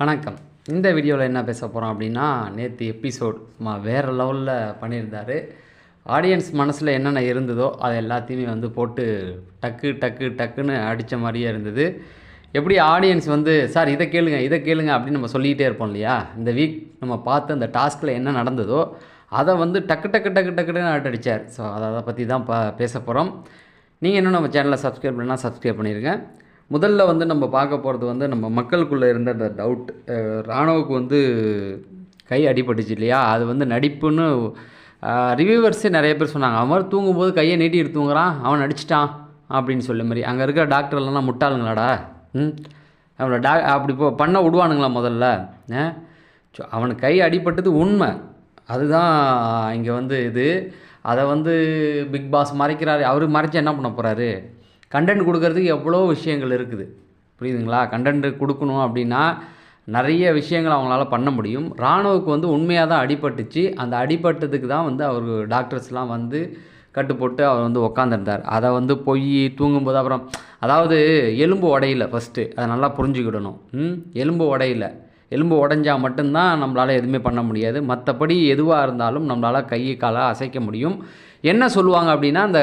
வணக்கம். இந்த வீடியோவில் என்ன பேச போகிறோம் அப்படின்னா நேற்று எபிசோட் சும்மா வேறு லெவலில் பண்ணியிருந்தார். ஆடியன்ஸ் மனசில் என்னென்ன இருந்ததோ அது எல்லாத்தையுமே வந்து போட்டு டக்கு டக்கு டக்குன்னு அடித்த மாதிரியே இருந்தது. எப்படி ஆடியன்ஸ் வந்து சார் இதை கேளுங்க இதை கேளுங்க அப்படின்னு நம்ம சொல்லிக்கிட்டே இருப்போம் இல்லையா? இந்த வீக் நம்ம பார்த்து அந்த டாஸ்கில் என்ன நடந்ததோ அதை வந்து டக்கு டக்கு டக்கு டக்குன்னு அடித்தார் ஸோ அதை அதை பற்றி தான் பா பேச போகிறோம் நீங்கள் இன்னும் நம்ம சேனலை சப்ஸ்கிரைப் பண்ணால் சப்ஸ்கிரைப் பண்ணியிருக்கேன் முதல்ல வந்து நம்ம பார்க்க போகிறது வந்து நம்ம மக்களுக்குள்ளே இருந்த அந்த டவுட் ராணுவுக்கு வந்து கை அடிபட்டுச்சு இல்லையா? அது வந்து நடிப்புன்னு ரிவியூவர்ஸே நிறைய பேர் சொன்னாங்க. அவன் மாதிரி தூங்கும்போது கையை நீட்டிட்டு தூங்குறான் அவன் நடிச்சிட்டான் அப்படின்னு சொல்ல மாதிரி. அங்கே இருக்கிற டாக்டர்லாம் முட்டாளுங்களாடா? ம்? அவனை டா அப்படி இப்போ பண்ண விடுவானுங்களா முதல்ல? ஆ? அவனுக்கு கை அடிபட்டது உண்மை. அதுதான் இங்கே வந்து இது. அதை வந்து பிக் பாஸ் மறைக்கிறாரு. அவர் மறைச்சு என்ன பண்ண போகிறாரு கண்டென்ட் கொடுக்கறதுக்கு எவ்வளோ விஷயங்கள் இருக்குது. புரியுதுங்களா? கண்டென்ட் கொடுக்கணும் அப்படின்னா நிறைய விஷயங்கள் அவங்களால பண்ண முடியும். ராணுவுக்கு வந்து உண்மையாக தான் அடிபட்டுச்சு. அந்த அடிபட்டதுக்கு தான் வந்து அவர் டாக்டர்ஸ்லாம் வந்து கட்டு போட்டு அவர் வந்து உக்காந்துருந்தார். அதை வந்து போய் தூங்கும்போது அப்புறம் அதாவது எலும்பு உடையில ஃபஸ்ட்டு அதை நல்லா புரிஞ்சுக்கிடணும். எலும்பு உடையில. எலும்பு உடஞ்சா மட்டும்தான் நம்மளால் எதுவுமே பண்ண முடியாது. மற்றபடி எதுவாக இருந்தாலும் நம்மளால் கை காலை அசைக்க முடியும். என்ன சொல்லுவாங்க அப்படின்னா அந்த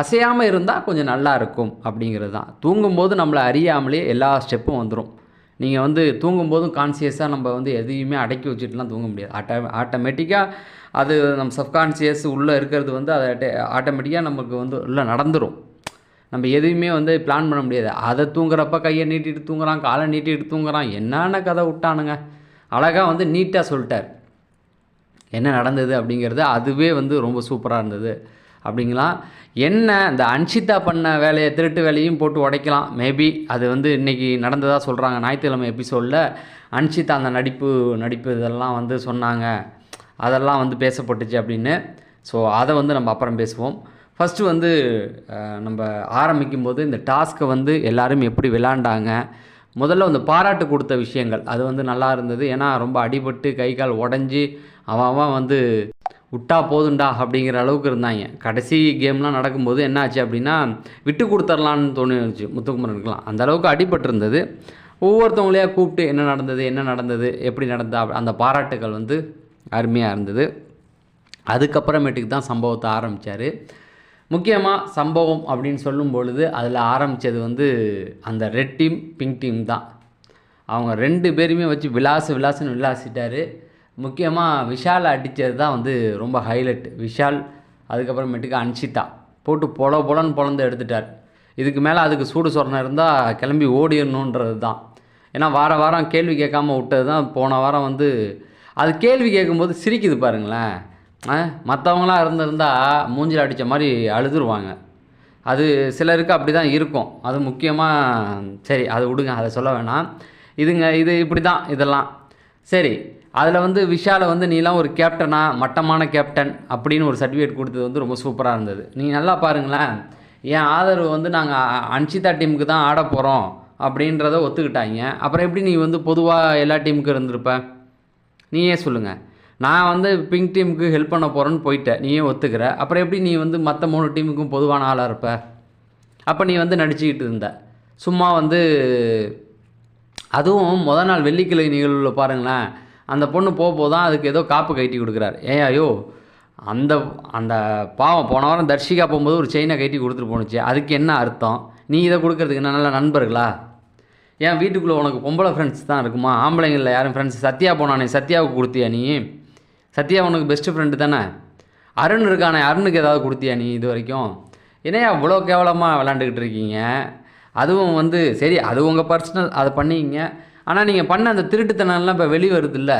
அசையாமல் இருந்தால் கொஞ்சம் நல்லா இருக்கும் அப்படிங்கிறது தான். தூங்கும்போது நம்மளை அறியாமலே எல்லா ஸ்டெப்பும் வந்துடும் நீங்கள் வந்து தூங்கும்போதும் கான்சியஸாக நம்ம வந்து எதையுமே அடக்கி வச்சுட்டுலாம் தூங்க முடியாது. ஆட்டோ ஆட்டோமேட்டிக்காக அது நம்ம சப்கான்சியஸ் உள்ளே இருக்கிறது வந்து அதை ஆட்டோமேட்டிக்காக நமக்கு வந்து உள்ளே நடந்துடும் நம்ம எதுவுமே வந்து பிளான் பண்ண முடியாது. அதை தூங்குறப்ப கையை நீட்டிட்டு தூங்குறான் காலை நீட்டிட்டு தூங்குறான். என்னென்ன கதை விட்டானுங்க? அழகாக வந்து நீட்டாக சொல்லிட்டார். என்ன நடந்தது அப்படிங்கிறது அதுவே வந்து ரொம்ப சூப்பராக இருந்தது. அப்படிங்களா? என்ன இந்த அன்ஷிதா பண்ண வேலையை திருட்டு வேலையும் போட்டு உடைக்கலாம். மேபி அது வந்து இன்றைக்கி நடந்ததாக சொல்கிறாங்க ஞாயிற்றுக்கிழமை எபிசோடில் அன்ஷிதா அந்த நடிப்பு நடிப்பு இதெல்லாம் வந்து சொன்னாங்க. அதெல்லாம் வந்து பேசப்பட்டுச்சு அப்படின்னு. ஸோ அதை வந்து நம்ம அப்புறம் பேசுவோம். ஃபஸ்ட்டு வந்து நம்ம ஆரம்பிக்கும் போது இந்த டாஸ்க்கை வந்து எல்லோரும் எப்படி விளாண்டாங்க? முதல்ல வந்து பாராட்டு கொடுத்த விஷயங்கள். அது வந்து நல்லா இருந்தது. ஏன்னா ரொம்ப அடிபட்டு கை கால் உடஞ்சி அவன் அவன் வந்து விட்டா போதுண்டா அப்படிங்கிற அளவுக்கு இருந்தாங்க. கடைசி கேம்லாம் நடக்கும்போது என்ன ஆச்சு அப்படின்னா விட்டு கொடுத்துர்லான்னு தோணுச்சு முத்துக்குமரனுக்குலாம் அந்த அளவுக்கு அடிபட்டிருந்தது. ஒவ்வொருத்தவங்களையா கூப்பிட்டு என்ன நடந்தது என்ன நடந்தது எப்படி நடந்தா அந்த பாராட்டுகள் வந்து அருமையாக இருந்தது. அதுக்கப்புறமேட்டுக்கு தான் சம்பவத்தை ஆரம்பித்தார் முக்கியமாக சம்பவம் அப்படின்னு சொல்லும் பொழுது அதில் ஆரம்பித்தது வந்து அந்த ரெட் டீம் பிங்க் டீம் தான். அவங்க ரெண்டு பேருமே வச்சு விலாசு விலாசுன்னு விளாசிட்டாரு. முக்கியமாக விஷாலை அடித்தது தான் வந்து ரொம்ப ஹைலைட் விஷால் அதுக்கப்புறமேட்டுக்கு அன்ஷிதா. போட்டு பொல பொலன்னு பொழந்து எடுத்துட்டார். இதுக்கு மேலே அதுக்கு சூடு சொரணம் இருந்தால் கிளம்பி ஓடிடணுன்றது தான். ஏன்னா வார வாரம் கேள்வி கேட்காம விட்டது தான் போன வாரம் வந்து அது கேள்வி கேட்கும்போது சிரிக்குது பாருங்களேன். மற்றவங்களாம் இருந்திருந்தால் மூஞ்சில் அடித்த மாதிரி அழுதுருவாங்க. அது சிலருக்கு அப்படி தான் இருக்கும். அது முக்கியமாக சரி அதை விடுங்க அதை சொல்ல வேணாம். இதுங்க இது இப்படி தான் இதெல்லாம். சரி அதில் வந்து விஷாலை வந்து நீலாம் ஒரு கேப்டனா மட்டமான கேப்டன் அப்படின்னு ஒரு சர்டிஃபிகேட் கொடுத்தது வந்து ரொம்ப சூப்பராக இருந்தது. நீங்கள் நல்லா பாருங்களேன். என் ஆதரவு வந்து நாங்கள் அன்ஷிதா டீமுக்கு தான் ஆட போகிறோம் அப்படின்றத ஒத்துக்கிட்டாங்க. அப்புறம் எப்படி நீ வந்து பொதுவாக எல்லா டீமுக்கும் இருந்திருப்ப? நீயே சொல்லுங்கள் நான் வந்து பிங்க் டீமுக்கு ஹெல்ப் பண்ண போகிறேன்னு போயிட்டேன். நீயே ஒத்துக்கிற. அப்புறம் எப்படி நீ வந்து மற்ற மூணு டீமுக்கும் பொதுவான ஆளாக இருப்ப? அப்போ நீ வந்து நடிச்சுக்கிட்டு இருந்த. சும்மா வந்து அதுவும் முத நாள் வெள்ளிக்கிழமை நிகழ்வில் பாருங்களேன். அந்த பொண்ணு போக போதான் அதுக்கு ஏதோ காப்பு கட்டி கொடுக்குறாரு. ஏன் ஐயோ அந்த அந்த பாவம் போன வாரம் தர்ஷிகா போகும்போது ஒரு செயினை கட்டி கொடுத்துட்டு போணுச்சு. அதுக்கு என்ன அர்த்தம்? நீ இதை கொடுக்கறதுக்கு என்ன நல்ல நண்பர்களா? ஏன் வீட்டுக்குள்ளே உனக்கு பொம்பளை ஃப்ரெண்ட்ஸ் தான் இருக்குமா? ஆம்பளைங்களில் யாரும் ஃப்ரெண்ட்ஸ் சத்யா போனானே சத்யாவுக்கு கொடுத்தியா நீ? சத்யா உனக்கு பெஸ்ட்டு ஃப்ரெண்டு தானே? அருண் இருக்கானே அருணுக்கு ஏதாவது கொடுத்தியா நீ இது வரைக்கும்? என்னையா இவ்வளோ கேவலமாக விளாண்டுக்கிட்டு இருக்கீங்க? அதுவும் வந்து சரி அது உங்கள் பர்சனல் அதை பண்ணிக்கிங்க. ஆனால் நீங்கள் பண்ண அந்த திருட்டுத்தனம்லாம் இப்போ வெளியே வருதுல்ல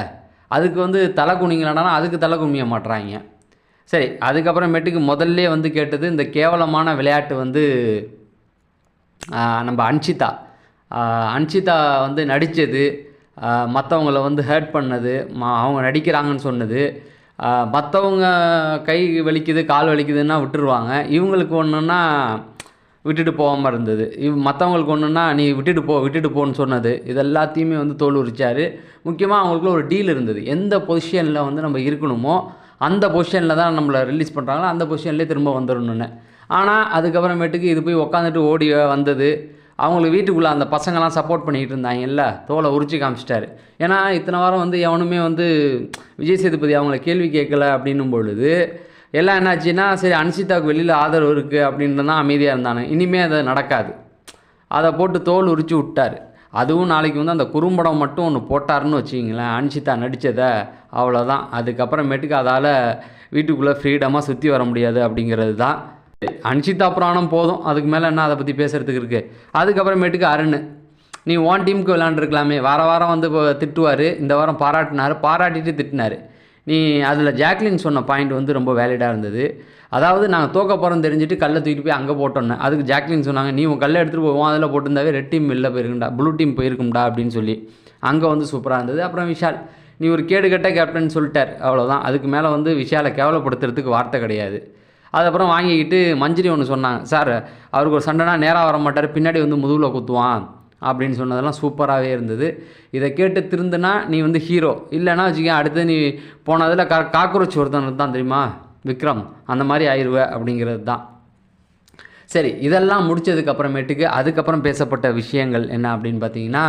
அதுக்கு வந்து தலை குனிங்களானா அதுக்கு தலை குனிய மாட்டுறாங்க சரி அதுக்கப்புறமேட்டுக்கு முதல்ல வந்து கேட்டது இந்த கேவலமான விளையாட்டு வந்து நம்ம அன்ஷிதா. அன்ஷிதா வந்து நடித்தது மற்றவங்கள வந்து ஹேர்ட் பண்ணது அவங்க நடிக்கிறாங்கன்னு சொன்னது. மற்றவங்க கை வலிக்குது கால் வலிக்குதுன்னா விட்டுருவாங்க. இவங்களுக்கு ஒன்றுன்னா விட்டுட்டு போகாமல் இருந்தது. இவ் மற்றவங்களுக்கு ஒன்றுன்னா நீ விட்டுட்டு போ விட்டுட்டு போன்னு சொன்னது. இது எல்லாத்தையுமே வந்து தோல் உரிச்சார். முக்கியமாக அவங்களுக்குள்ள ஒரு டீல் இருந்தது. எந்த பொசிஷனில் வந்து நம்ம இருக்கணுமோ அந்த பொசிஷனில் தான் நம்மளை ரிலீஸ் பண்ணுறாங்களோ அந்த பொசிஷன்லேயே திரும்ப வந்துடணுன்னு ஆனால் அதுக்கப்புறமேட்டுக்கு இது போய் உக்காந்துட்டு ஓடி வந்தது. அவங்களுக்கு வீட்டுக்குள்ளே அந்த பசங்கள்லாம் சப்போர்ட் பண்ணிக்கிட்டு இருந்தாங்கல்ல தோலை உரிச்சு காமிச்சிட்டாரு. ஏன்னா இத்தனை வாரம் வந்து எவனுமே வந்து விஜய் சேதுபதி அவங்கள கேள்வி கேட்கல அப்படின்னும் பொழுது எல்லாம் என்னாச்சுன்னா சரி அன்சிதாவுக்கு வெளியில் ஆதரவு இருக்குது அப்படின்னு தான் அமைதியாக இருந்தானு. இனிமேல் அது நடக்காது. அதை போட்டு தோல் உரிச்சு விட்டார். அதுவும் நாளைக்கு வந்து அந்த குறும்படம் மட்டும் ஒன்று போட்டாருன்னு வச்சிங்களேன் அன்ஷிதா நடித்ததை அவ்வளோதான் அதுக்கப்புறமேட்டுக்கு அதால் வீட்டுக்குள்ளே ஃப்ரீடமாக சுற்றி வர முடியாது அப்படிங்கிறது தான். அன்ஷிதா புராணம் போதும். அதுக்கு மேலே என்ன அதை பற்றி பேசுகிறதுக்கு இருக்குது அதுக்கப்புறமேட்டுக்கு அருண். நீ ஓன் டீமுக்கு விளாண்டுருக்கலாமே வார வாரம் வந்து இப்போ திட்டுவார். இந்த வாரம் பாராட்டினார். பாராட்டிட்டு திட்டினார். நீ அதில் ஜாக்லின் சொன்ன பாயிண்ட் வந்து ரொம்ப வேலிடாக இருந்தது. அதாவது நாங்கள் தோக்க போகிறோம் தெரிஞ்சுட்டு கல்லை தூக்கிட்டு போய் அங்கே போட்டோன்னே அதுக்கு ஜாக்லின் சொன்னாங்க நீ உன் கல்லை எடுத்துகிட்டு போவோம் அதில் போட்டிருந்தாவே ரெட் டீம் வெளில போயிருக்கும்டா ப்ளூ டீம் போயிருக்கும்டா அப்படின்னு சொல்லி. அங்கே வந்து சூப்பராக இருந்தது. அப்புறம் விஷால் நீ ஒரு கேடுகட்ட கேப்டன் சொல்லிட்டார் அவ்வளோதான் அதுக்கு மேலே வந்து விஷாலை கேவலப்படுத்துறதுக்கு வார்த்தை கிடையாது. அதுக்கப்புறம் வாங்கிக்கிட்டு மஞ்சரி ஒன்று சொன்னாங்க சார் அவருக்கு ஒரு சண்டைனா நேராக வர மாட்டார் பின்னாடி வந்து முதுகில் குத்துவான். அப்படின்னு சொன்னதெல்லாம் சூப்பராகவே இருந்தது. இதை கேட்டு திருந்துனா நீ வந்து ஹீரோ இல்லைன்னா வச்சுக்க அடுத்து நீ போனதில் கா காக்ரோச் ஒருத்தன் தான் தெரியுமா? விக்ரம். அந்த மாதிரி ஆயிடுவ அப்படிங்கிறது தான். சரி இதெல்லாம் முடித்ததுக்கப்புறமேட்டுக்கு அதுக்கப்புறம் பேசப்பட்ட விஷயங்கள் என்ன அப்படின்னு பார்த்தீங்கன்னா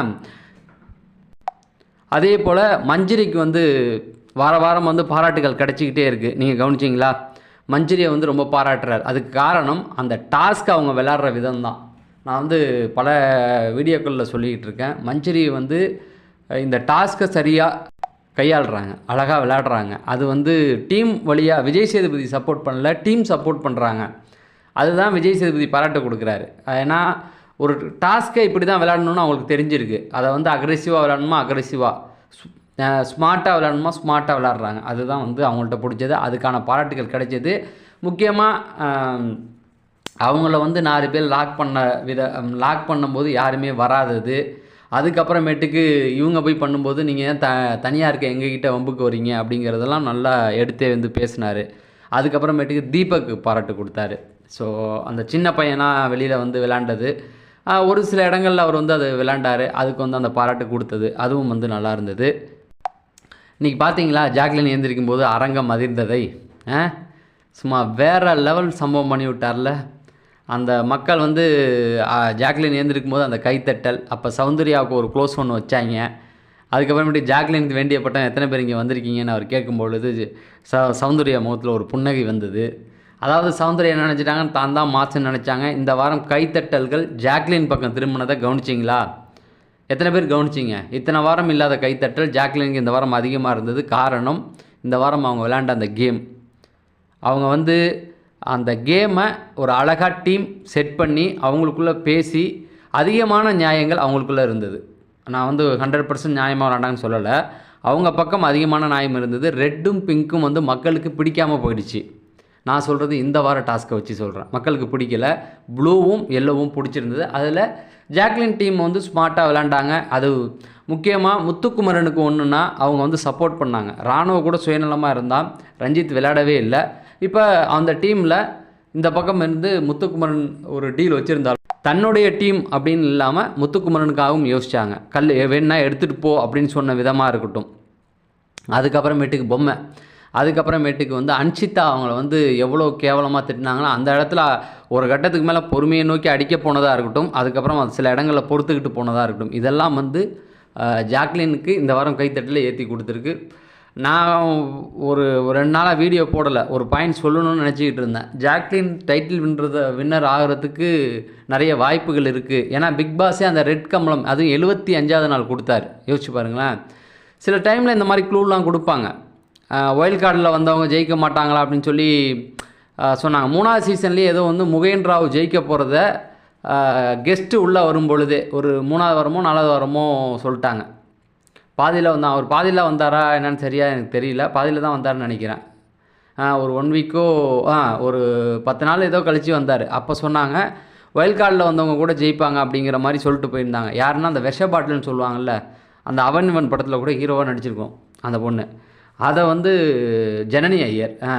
அதே போல் மஞ்சரிக்கு வந்து வார வாரம் வந்து பாராட்டுகள் கிடச்சிக்கிட்டே இருக்குது நீங்கள் கவனிச்சிங்களா? மஞ்சரியை வந்து ரொம்ப பாராட்டுறார். அதுக்கு காரணம் அந்த டாஸ்க் அவங்க விளாட்ற விதம் தான் நான் வந்து பல வீடியோக்களில் சொல்லிக்கிட்டு இருக்கேன். மஞ்சரி வந்து இந்த டாஸ்க்கை சரியாக கையாளுறாங்க. அழகாக விளையாடுறாங்க. அது வந்து டீம் வழியாக விஜய் சேதுபதி சப்போர்ட் பண்ணல டீம் சப்போர்ட் பண்ணுறாங்க அதுதான் விஜய் சேதுபதி பாராட்டு கொடுக்குறாரு. ஏன்னா ஒரு டாஸ்க்கை இப்படி தான் விளையாடணும்னு அவங்களுக்கு தெரிஞ்சிருக்கு. அதை வந்து அக்ரெசிவாக விளையாடணுமா? அக்ரெசிவாக ஸ்மார்ட்டாக விளையாடணுமா? ஸ்மார்ட்டாக விளையாடுறாங்க. அதுதான் வந்து அவங்கள்ட்ட பிடிச்சது. அதுக்கான பாராட்டுகள் கிடைச்சது. முக்கியமாக அவங்கள வந்து நாலு பேர் லாக் பண்ண வித லாக் பண்ணும்போது யாருமே வராதது. அதுக்கப்புறமேட்டுக்கு இவங்க போய் பண்ணும்போது நீங்கள் ஏன் த தனியாக இருக்க எங்ககிட்ட வம்புக்கு வரீங்க அப்படிங்கிறதெல்லாம் நல்லா எடுத்தே வந்து பேசினார். அதுக்கப்புறமேட்டுக்கு தீபக் பாராட்டு கொடுத்தாரு. ஸோ அந்த சின்ன பையனாக வெளியில் வந்து விளாண்டது. ஒரு சில இடங்களில் அவர் வந்து அது விளாண்டாரு. அதுக்கு வந்து அந்த பாராட்டு கொடுத்தது. அதுவும் வந்து நல்லா இருந்தது. இன்றைக்கி பார்த்தீங்களா ஜாக்லின் எழுந்திரிக்கும் போது அரங்கம் அதிர்ந்ததை. ஆ? சும்மா வேறு லெவல் சம்பவம் பண்ணி விட்டார்ல. அந்த மக்கள் வந்து ஜாக்லின் எழுந்திருக்கும் போது அந்த கைத்தட்டல் அப்போ சௌந்தர்யாவுக்கு ஒரு க்ளோஸ் ஒன்று வச்சாங்க. அதுக்கப்புறமேட்டு ஜாக்லினுக்கு வேண்டிய பட்டம் எத்தனை பேர் இங்கே வந்திருக்கீங்கன்னு அவர் கேட்கும் பொழுது ச சௌந்தர்யா முகத்தில் ஒரு புன்னகை வந்தது. அதாவது சௌந்தர்யா நினச்சிட்டாங்கன்னு நினச்சிட்டாங்க தான் தான் மாசுன்னு நினச்சாங்க. இந்த வாரம் கைத்தட்டல்கள் ஜாக்லின் பக்கம் திரும்பினதை கவனிச்சிங்களா? எத்தனை பேர் கவனிச்சிங்க? இத்தனை வாரம் இல்லாத கைத்தட்டல் ஜாக்லினுக்கு இந்த வாரம் அதிகமாக இருந்தது. காரணம் இந்த வாரம் அவங்க விளையாண்ட அந்த கேம். அவங்க வந்து அந்த கேமை ஒரு அழகாக டீம் செட் பண்ணி அவங்களுக்குள்ளே பேசி அதிகமான நியாயங்கள் அவங்களுக்குள்ளே இருந்தது. நான் வந்து ஹண்ட்ரட் பர்சன்ட் நியாயமாக விளாண்டாங்கன்னு சொல்லலை. அவங்க பக்கம் அதிகமான நியாயம் இருந்தது. ரெட்டும் பிங்க்கும் வந்து மக்களுக்கு பிடிக்காமல் போயிடுச்சு. நான் சொல்கிறது இந்த வார டாஸ்க்கை வச்சு சொல்கிறேன் மக்களுக்கு பிடிக்கல. ப்ளூவும் எல்லோவும் பிடிச்சிருந்தது. அதில் ஜாக்லின் டீம் வந்து ஸ்மார்ட்டாக விளாண்டாங்க அது முக்கியமாக முத்துக்குமரனுக்கு ஒன்றுன்னா அவங்க வந்து சப்போர்ட் பண்ணாங்க. ராணுவ கூட சுயநலமாக இருந்தால் ரஞ்சித் விளையாடவே இல்லை. இப்போ அந்த டீமில் இந்த பக்கம் இருந்து முத்துக்குமரன் ஒரு டீல் வச்சுருந்தாலும் தன்னுடைய டீம் அப்படின்னு இல்லாமல் முத்துக்குமரனுக்காகவும் யோசிச்சாங்க. கல் வேணா எடுத்துகிட்டு போ அப்படின்னு சொன்ன விதமாக இருக்கட்டும். அதுக்கப்புறமேட்டுக்கு பொம்மை. அதுக்கப்புறமேட்டுக்கு வந்து அன்ஷிதா அவங்கள வந்து எவ்வளோ கேவலமாக திட்டினாங்களோ அந்த இடத்துல ஒரு கட்டத்துக்கு மேலே பொறுமையை நோக்கி அடிக்க போனதாக இருக்கட்டும். அதுக்கப்புறம் அது சில இடங்களில் பொறுத்துக்கிட்டு போனதாக இருக்கட்டும். இதெல்லாம் வந்து ஜாக்லினுக்கு இந்த வாரம் கைத்தட்டில் ஏற்றி கொடுத்துருக்கு. நான் ஒரு ரெண்டு நாளாக வீடியோ போடலை. ஒரு பாயிண்ட் சொல்லணும்னு நினச்சிக்கிட்டு இருந்தேன். ஜாக்லின் டைட்டில் வின்றத வின்னர் ஆகிறதுக்கு நிறைய வாய்ப்புகள் இருக்குது ஏன்னா பிக் பாஸே அந்த ரெட் கம்பளம் அதுவும் எழுபத்தி அஞ்சாவது நாள் கொடுத்தாரு. யோசிச்சு பாருங்களேன். சில டைமில் இந்த மாதிரி க்ளூலாம் கொடுப்பாங்க. ஒயில்ட் கார்டில் வந்தவங்க ஜெயிக்க மாட்டாங்களா அப்படின்னு சொல்லி சொன்னாங்க. மூணாவது சீசன்லேயே ஏதோ வந்து முகேன் ராவ் ஜெயிக்க போகிறத கெஸ்ட்டு உள்ளே வரும் பொழுதே ஒரு மூணாவது வாரமோ நாலாவது வாரமோ சொல்லிட்டாங்க. பாதியில் வந்தான் அவர் பாதியில் வந்தாரா என்னன்னு சரியா எனக்கு தெரியல. பாதியில் தான் வந்தாருன்னு நினைக்கிறேன். ஆ, ஒரு ஒன் வீக்கோ ஆ ஒரு பத்து நாள் ஏதோ கழித்து வந்தார். அப்போ சொன்னாங்க வயல் கார்டில் வந்தவங்க கூட ஜெயிப்பாங்க அப்படிங்கிற மாதிரி சொல்லிட்டு போயிருந்தாங்க. யாருன்னா அந்த விஷ பாட்டில்னு சொல்லுவாங்கல்ல அந்த அவன் இவன் படத்தில் கூட ஹீரோவாக நடிச்சிருக்கோம் அந்த பொண்ணு. அதை வந்து ஜனனி ஐயர் ஆ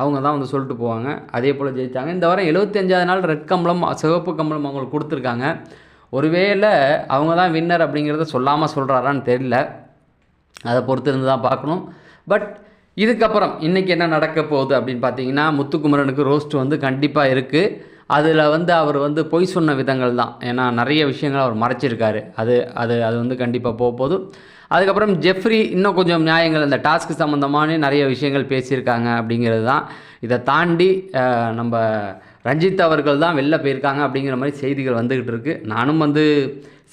அவங்க தான் வந்து சொல்லிட்டு போவாங்க. அதே போல் ஜெயித்தாங்க இந்த வாரம் 75வது நாள் ரெட் கம்பளம் சிவப்பு கம்பளம் அவங்களுக்கு கொடுத்துருக்காங்க. ஒருவேளை அவங்க தான் வின்னர் அப்படிங்கிறத சொல்லாமல் சொல்கிறாரான்னு தெரியல. அதை பொறுத்து இருந்து தான் பார்க்கணும். பட் இதுக்கப்புறம் இன்றைக்கி என்ன நடக்க போகுது அப்படின்னு பார்த்தீங்கன்னா முத்துக்குமரனுக்கு ரோஸ்ட் வந்து கண்டிப்பாக இருக்குது அதில் வந்து அவர் வந்து பொய் சொன்ன விதங்கள் தான். ஏன்னா நிறைய விஷயங்கள் அவர் மறைச்சிருக்காரு. அது அது அது வந்து கண்டிப்பாக போக போதும் அதுக்கப்புறம் ஜெஃப்ரி இன்னும் கொஞ்சம் நியாயங்கள் இந்த டாஸ்க்கு சம்மந்தமான நிறைய விஷயங்கள் பேசியிருக்காங்க அப்படிங்கிறது தான். இதை தாண்டி நம்ம ரஞ்சித் அவர்கள் தான் வெளில போயிருக்காங்க அப்படிங்கிற மாதிரி செய்திகள் வந்துக்கிட்டு இருக்குது நானும் வந்து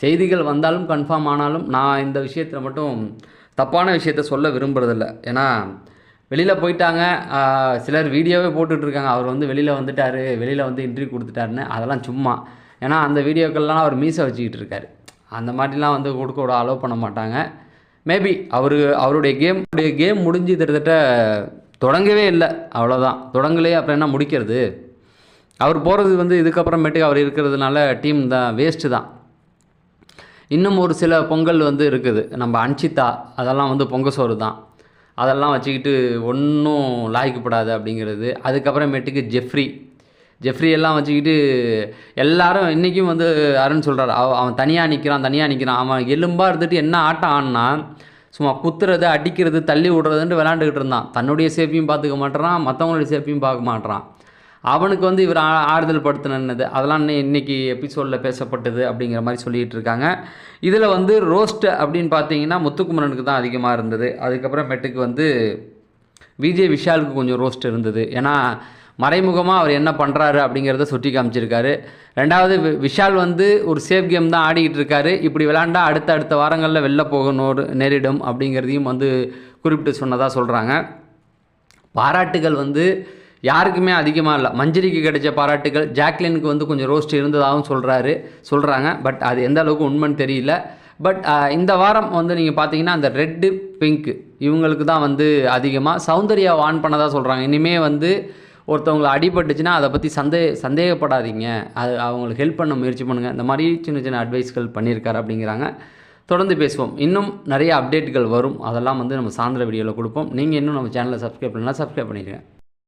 செய்திகள் வந்தாலும் கன்ஃபார்ம் ஆனாலும் நான் இந்த விஷயத்தில் மட்டும் தப்பான விஷயத்த சொல்ல விரும்புகிறதில்ல ஏன்னா வெளியில் போயிட்டாங்க. சிலர் வீடியோவே போட்டுட்ருக்காங்க. அவர் வந்து வெளியில் வந்துட்டார் வெளியில் வந்து இன்ட்ரிவியூ கொடுத்துட்டாருன்னு. அதெல்லாம் சும்மா. ஏன்னா அந்த வீடியோக்கள்லாம் அவர் மீசை வச்சுக்கிட்டு இருக்காரு. அந்த மாதிரிலாம் வந்து கொடுக்க விட அலோவ் பண்ண மாட்டாங்க. மேபி அவர் அவருடைய கேம் கேம் முடிஞ்சு கிட்டத்தட்ட தொடங்கவே இல்லை. அவ்வளோதான் தொடங்கலையே அப்புறம் என்ன முடிக்கிறது? அவர் போகிறது வந்து இதுக்கப்புறமேட்டுக்கு அவர் இருக்கிறதுனால டீம் தான் வேஸ்ட்டு தான். இன்னும் ஒரு சில பொங்கல் வந்து இருக்குது. நம்ம அன்சிதா அதெல்லாம் வந்து பொங்க சோறு தான். அதெல்லாம் வச்சுக்கிட்டு ஒன்றும் லாய்க்கப்படாது அப்படிங்கிறது. அதுக்கப்புறமேட்டுக்கு ஜெஃப்ரி. ஜெஃப்ரி எல்லாம் வச்சுக்கிட்டு எல்லாரும் இன்றைக்கும் வந்து அருண் சொல்கிறார் அவன் தனியாக நிற்கிறான் தனியாக நிற்கிறான் அவன் எலும்பாக இருந்துட்டு என்ன ஆட்டம் ஆடினா சும்மா குத்துறது அடிக்கிறது தள்ளி விடுறதுன்ட்டு விளாண்டுக்கிட்டு இருந்தான். தன்னுடைய சேஃபையும் பார்த்துக்க மாட்டேறான் மற்றவங்களுடைய சேஃபையும் பார்க்க மாட்றான் அவனுக்கு வந்து இவர் ஆ- ஆறுதல் படுத்தினது. அதெல்லாம் இன்னை- இன்னைக்கு எபிசோடில் பேசப்பட்டது அப்படிங்கிற மாதிரி சொல்லிட்டு இருக்காங்க. இதில் வந்து ரோஸ்ட் அப்படின்னு பார்த்தீங்கன்னா முத்துக்குமரனுக்கு தான் அதிகமாக இருந்தது. அதுக்கப்புறமேட்டுக்கு வந்து விஜய் விஷாலுக்கு கொஞ்சம் ரோஸ்ட் இருந்தது. ஏன்னா மறைமுகமாக அவர் என்ன பண்ணுறாரு அப்படிங்கிறத சுட்டி காமிச்சிருக்காரு. ரெண்டாவது வி- விஷால் வந்து ஒரு சேஃப் கேம் தான் ஆடிக்கிட்டு இருக்காரு. இப்படி விளாண்டா அடுத்த அடுத்த வாரங்களில் வெளில போகணும் நேரிடும் அப்படிங்கிறதையும் வந்து குறிப்பிட்டு சொன்னதாக சொல்கிறாங்க பாராட்டுகள் வந்து யாருக்குமே அதிகமாக இல்லை. மஞ்சரிக்கு கிடைச்ச பாராட்டுகள் ஜாக்லினுக்கு வந்து கொஞ்சம் ரோஸ்ட் இருந்ததாகவும் சொல்கிறாரு சொல்கிறாங்க பட் அது எந்த அளவுக்கு உண்மைன்னு தெரியல. பட் இந்த வாரம் வந்து நீங்கள் பார்த்தீங்கன்னா அந்த ரெட்டு பிங்க் இவங்களுக்கு தான் வந்து அதிகமாக சௌந்தர்யா வான் பண்ணதாக சொல்கிறாங்க இனிமே வந்து ஒருத்தவங்களை அடிபட்டுச்சுன்னா அதை பற்றி சந்தே சந்தேகப்படாதீங்க. அது அவங்களுக்கு ஹெல்ப் பண்ண முயற்சி பண்ணுங்கள் இந்த மாதிரி சின்ன சின்ன அட்வைஸ்கள் பண்ணியிருக்காரு அப்படிங்கிறாங்க. தொடர்ந்து பேசுவோம். இன்னும் நிறைய அப்டேட்டுகள் வரும். அதெல்லாம் வந்து நம்ம சாயந்தர வீடியோவில் கொடுப்போம். நீங்கள் இன்னும் நம்ம சேனலை சப்ஸ்கிரைப் பண்ணலாம் சப்ஸ்கிரைப் பண்ணிடுங்க.